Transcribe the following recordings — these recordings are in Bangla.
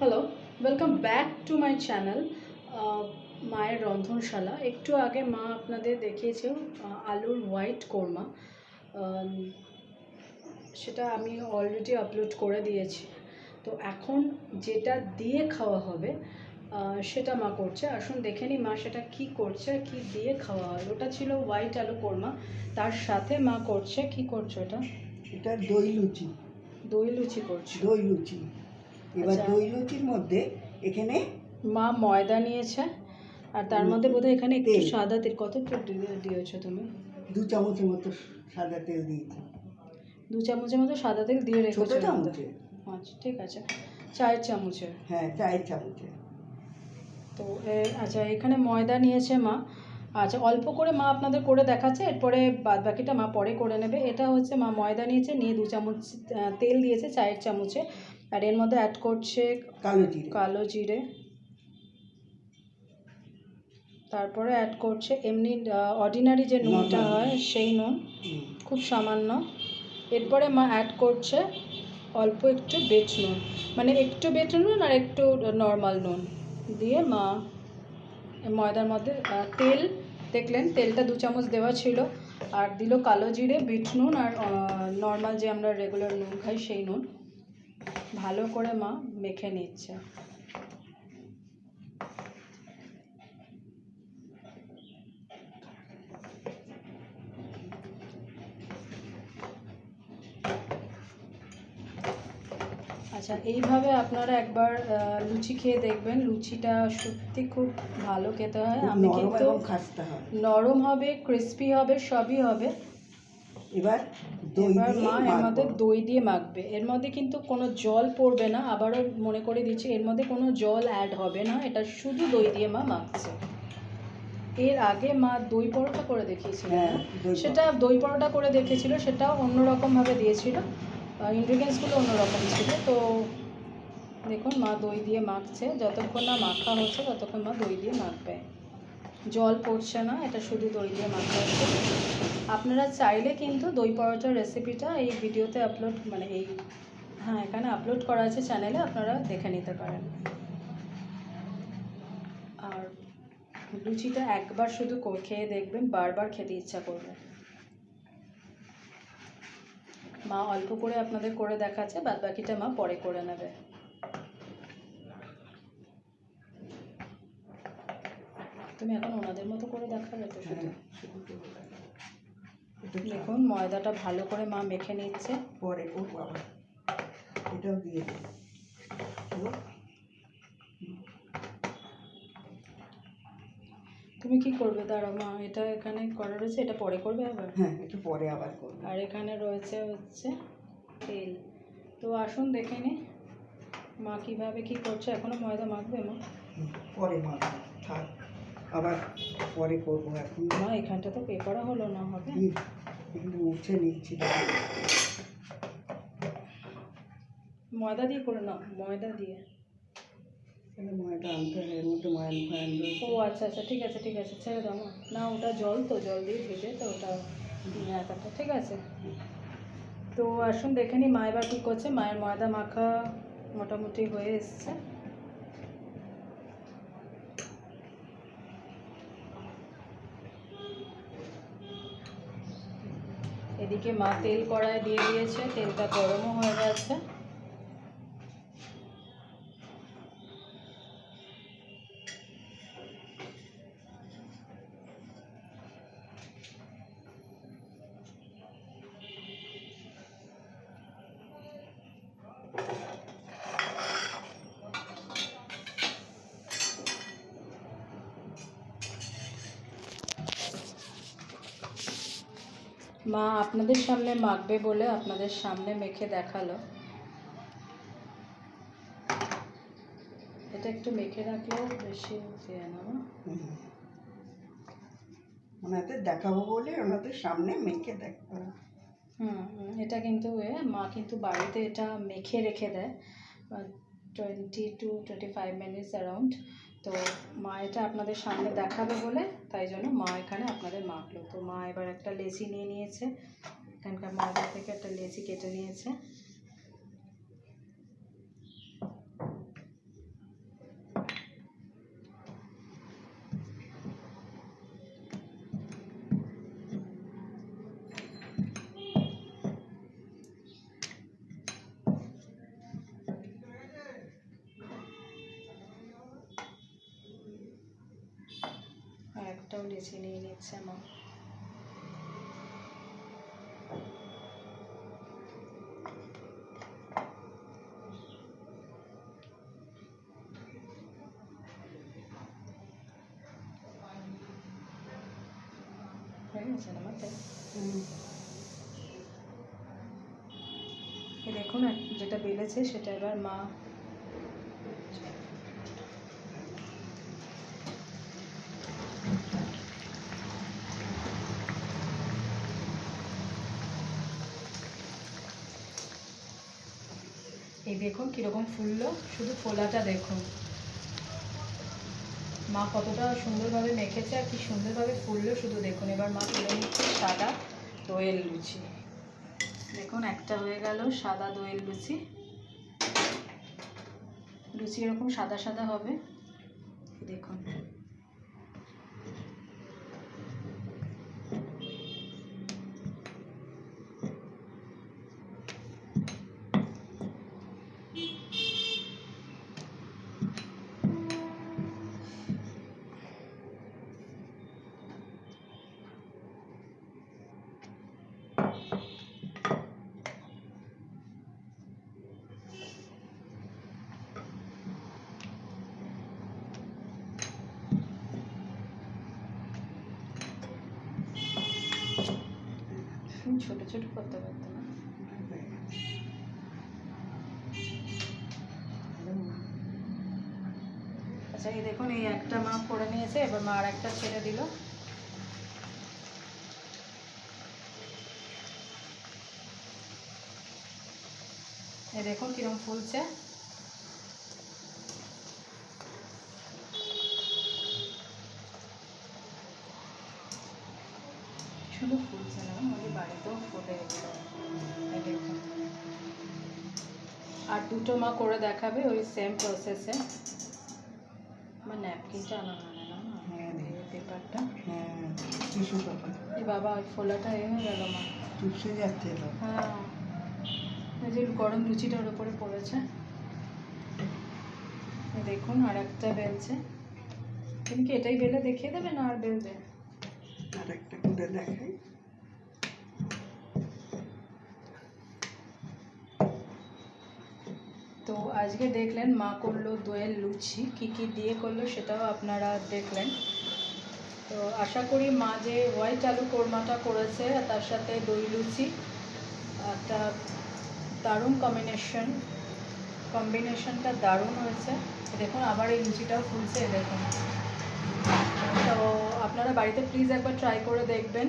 Hello welcome back to my channel মায়ের রন্ধনশালা একটু আগে মা আপনাদের দেখিয়েছে আলুর হোয়াইট কোরমা। সেটা আমি অলরেডি আপলোড করে দিয়েছি। তো এখন যেটা দিয়ে খাওয়া হবে সেটা মা করছে। আসুন দেখে নিই মা সেটা কি করছে কি দিয়ে খাওয়া হয়। ওটা ছিল হোয়াইট আলু কোরমা। তার সাথে মা করছে কি করছে ওটা? এটা দই লুচি। দই লুচি করছে। দই লুচি। এবার আচ্ছা। দই লুচির মধ্যে এখানে মা ময়দা নিয়েছে আর তার মধ্যে বোধহয় এখানে একটু সাদা তেল কত তেল দিয়ে- দিয়েছ তুমি? দু চামচের মতো সাদা তেল দিয়েছি। দু চামচের মতো সাদা তেল দিয়ে রেখেছো ছোট চামচে। আচ্ছা ঠিক আছে। চায়ের চামচের? হ্যাঁ চায়ের চামচে। তো আচ্ছা এখানে ময়দা নিয়েছে মা। আচ্ছা অল্প করে মা আপনাদের করে দেখাচ্ছে এরপরে বাদ বাকিটা মা পরে করে নেবে। এটা হচ্ছে মা ময়দা নিয়েছে নিয়ে দু চামচ তেল দিয়েছে চায়ের চামচে। আর এর মধ্যে অ্যাড করছে কালো জিরে। কালো জিরে। তারপরে অ্যাড করছে এমনি অর্ডিনারি যে নুনটা হয় সেই নুন। খুব সামান্য। এরপরে মা অ্যাড করছে অল্প একটু বেট নুন। মানে একটু বেট নুন আর একটু নর্মাল নুন। দিয়ে মা ময়দার মধ্যে তেল দেখলেন তেলটা দু চামচ দেওয়া ছিল। আর দিল কালো জিরে বিট নুন আর নর্মাল যে আমরা রেগুলার নুন খাই সেই নুন। ভালো করে মা মেখে নিচ্ছে। আচ্ছা এইভাবে আপনারা একবার লুচি খেয়ে দেখবেন। লুচিটা সত্যি খুব ভালো খেতে হয়। আমি কিন্তু নরম হবে ক্রিস্পি হবে সবই হবে। এবার দই এবার দিয়ে মা এর মধ্যে দই দিয়ে মাখবে। এর মধ্যে কিন্তু কোনো জল পড়বে না আবারও মনে করে দিচ্ছি এর মধ্যে কোনো জল অ্যাড হবে না এটা শুধু দই দিয়ে মা মাখছে। এর আগে মা দই পরোটা করে দেখিয়েছিল হ্যাঁ সেটা দই পরোটা করে দেখেছিল সেটা অন্যরকমভাবে দিয়েছিল। ইনগ্রিডিয়েন্টসগুলো অন্যরকম ছিল। তো দেখুন মা দই দিয়ে মাখছে যতক্ষণ না মাখা হচ্ছে ততক্ষণ মা দই দিয়ে মাখবে। জল পড়ছে না, এটা শুধু দই দিয়ে মাখা হচ্ছে। আপনারা চাইলে কিন্তু দই পরোটার রেসিপিটা এই ভিডিওতে আপলোড মানে এই হ্যাঁ এখানে আপলোড করা আছে চ্যানেলে আপনারা দেখে নিতে পারেন। আর লুচিটা একবার শুধু খেয়ে দেখবেন, বারবার খেতে ইচ্ছা করবে। মা অল্প করে আপনাদের করে দেখাচ্ছে, বাদ বাকিটা মা পরে করে নেবে। তুমি এখন ওনাদের মতো করে দেখাবে তো শুধু? হ্যাঁ। দেখুন ময়দাটা ভালো করে মা মেখে নিচ্ছে। পরে আবার। এটাও দিয়ে ও, তুমি কি করবে? দাঁড়াও মা এটা এখানে করা রয়েছে এটা পরে করবে আবার? হ্যাঁ একটু পরে আবার করব। আর এখানে রয়েছে হচ্ছে তেল। তো আসুন দেখে নি। মা কীভাবে কী করছে? এখনও ময়দা মাখবে মা? পরে মাখবো। থাক। আবার পরে করব এখন। মা এখানটা তো পে করা হলো না হবে? এগুলো মুছে নিচ্ছি ময়দা দিয়ে করে নাও ময়দা দিয়ে। ময়দা আনতে হয় এর মধ্যে ময়ান ফয়ান ও আচ্ছা আচ্ছা ঠিক আছে ঠিক আছে ছেড়ে দাও না ওটা জল তো জল দিয়ে ভেজে তো ওটা দিয়ে আটাটা ঠিক আছে? তো আসুন দেখে নি মা এবার কী করছে। মায়ের ময়দা মাখা মোটামুটি হয়ে এসছে। এদিকে মা তেল কড়ায় দিয়ে দিয়েছে তেলটা গরমও হয়ে গেছে। মা আপনাদের সামনে মাখবে বলে আপনাদের সামনে মেখে দেখাল। এটা একটু মেখে রাখলেও বেশি ইয়ে ওনাদের দেখাবো বলে ওনাদের সামনে মেখে দেখব হুম হুম, এটা কিন্তু মা কিন্তু বাড়িতে এটা মেখে রেখে দেয়। Twenty two twenty five minutes around তো মা এটা আপনাদের সামনে দেখাবে বলে, তাই জন্য মা এখানে আপনাদের মাখলো। তো মা এবার একটা লেচি নিয়ে নিয়েছে। এখানকার ময়দা থেকে একটা লেচি কেটে নিয়েছে। বেছে নিয়ে নিচ্ছে আমার দেখুন যেটা বেড়েছে সেটা এবার মা এই দেখুন কীরকম ফুললো। শুধু ফোলাটা দেখুন। মা কতটা সুন্দরভাবে মেখেছে আর কি সুন্দরভাবে ফুললো শুধু দেখুন। এবার মা তুলে নিচ্ছে সাদা দোয়েল লুচি। দেখুন, একটা হয়ে গেল সাদা দোয়েল লুচি। লুচি এরকম সাদা সাদা হবে। দেখুন। হুম, ছোট ছোট করতে পারতো না। আচ্ছা এই দেখুন এই একটা মা করে নিয়েছে এবার মা আর একটা ছেড়ে দিল। এই দেখুন কিরম ফুলছে শুধু না আমাদের বাড়িতেও ফুটে আর দুটো মা করে দেখাবে ওই সেম প্রসেসে আমার ন্যাপকিনটা আনা হয় পেপারটা হ্যাঁ টিস্যু পেপার এই বাবা ওই ফোলাটা এ হয়ে গেল মা। চুপসে যাচ্ছে তো। হ্যাঁ। যে গরম লুচিটা ওর উপরে পড়েছে। দেখুন আর একটা বেলছে। তুমি কি এটাই বেলে দেখিয়ে দেবে না আর বেলবে? আর একটা করে দেখাই। তো আজকে দেখলেন মা করল দোয়েল লুচি, কী কী দিয়ে করল সেটাও আপনারা দেখলেন। তো আশা করি মা যে হোয়াইট আলু কোরমাটা করেছে, তার সাথে দই লুচি একটা দারুণ কম্বিনেশন কম্বিনেশনটা দারুণ হয়েছে। দেখুন, আবার এই লুচিটাও ফুলছে, দেখুন। তো আপনারা বাড়িতে প্লিজ একবার ট্রাই করে দেখবেন।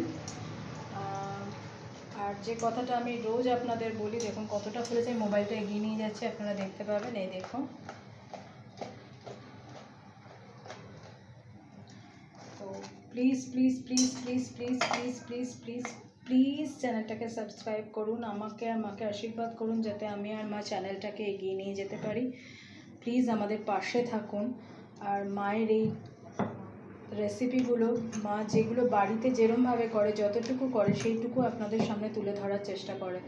আর যে কথাটা আমি রোজ আপনাদের বলি, দেখুন কতটা ফুলেছে, আমি মোবাইলটা এগিয়ে নিয়ে যাচ্ছে, আপনারা দেখতে পাবেন, এই দেখুন। তো please please please please please please please please please চ্যানেলটাকে সাবস্ক্রাইব করুন, আমাকে আমাকে আশীর্বাদ করুন, যাতে আমি আর মা চ্যানেলটাকে এগিয়ে নিয়ে যেতে পারি। প্লিজ আমাদের পাশে থাকুন। আর মায়ের এই রেসিপিগুলো মা যেগুলো বাড়িতে যেরমভাবে করে, যতটুকু করে, সেইটুকু আপনাদের সামনে তুলে ধরার চেষ্টা করে।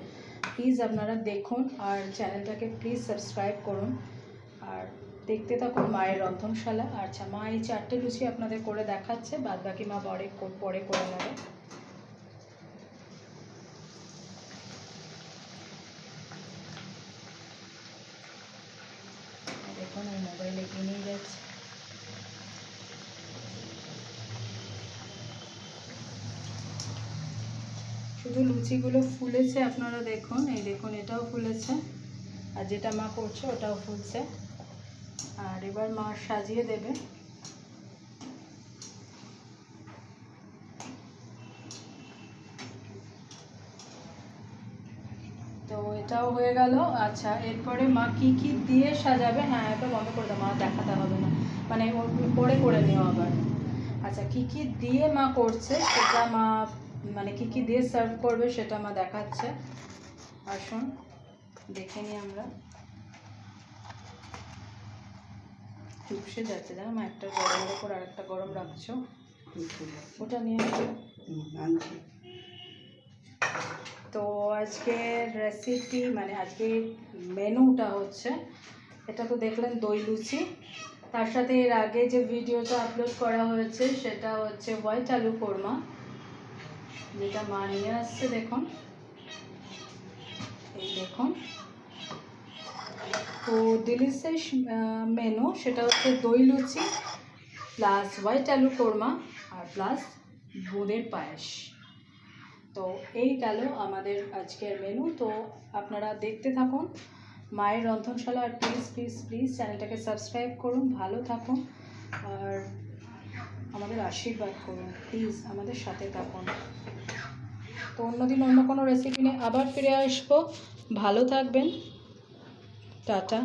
প্লিজ আপনারা দেখুন আর চ্যানেলটাকে প্লিজ সাবস্ক্রাইব করুন। আর দেখতে থাকুন মায়ের রন্ধনশালা। আচ্ছা মা এই চারটে লুচি আপনাদের করে দেখাচ্ছে বাদ বাকি মা পরে পরে করে নেবে এই দেখুন এই মোবাইল এগিয়ে নিয়ে যাচ্ছে শুধু লুচিগুলো ফুলেছে, আপনারা দেখুন, এই দেখুন, এটাও ফুলেছে। আর যেটা মা করছে, ওটাও ফুলছে। আর এবার মা সাজিয়ে দেবে। তো এটাও হয়ে গেল। আচ্ছা এরপরে মা কি কি দিয়ে সাজাবে? হ্যাঁ এটা বন্ধ করে দাও, মা দেখাতে হবে না। মানে পরে করে নিও আবার। আচ্ছা কি কি দিয়ে মা করছে, সেটা মা মানে কি কি দিয়ে সার্ভ করবে সেটা মা দেখাচ্ছে। আসুন, দেখে নিই আমরা। চুপসে যাচ্ছে, জানো মা? একটা গরমের ওপর আর একটা গরম রাখছো। ওটা নিয়ে আনছি তো আজকে রেসিপি মানে আজকে মেনুটা হচ্ছে, এটা তো দেখলেন দই লুচি। তার সাথে এর আগে যে ভিডিওটা আপলোড করা হয়েছে, সেটা হচ্ছে হোয়াইট আলু কোরমা। যেটা মা নিয়ে আসছে, দেখুন। এই দেখুন। তো ডিলিশিয়াস মেনু সেটা হচ্ছে দই লুচি প্লাস হোয়াইট আলু কোরমা, আর প্লাস বোঁদের পায়েস। তো এই গেল আমাদের আজকের মেনু তো আপনারা দেখতে থাকুন। মায়ের রন্ধনশালা আর প্লিজ প্লিজ প্লিজ চ্যানেলটাকে সাবস্ক্রাইব করুন, ভালো থাকুন, আর আমাদের আশীর্বাদ করুন। প্লিজ আমাদের সাথে থাকুন। তো অন্যদিন অন্য কোনো রেসিপি নিয়ে আবার ফিরে আসব। ভালো থাকবেন। টাটা।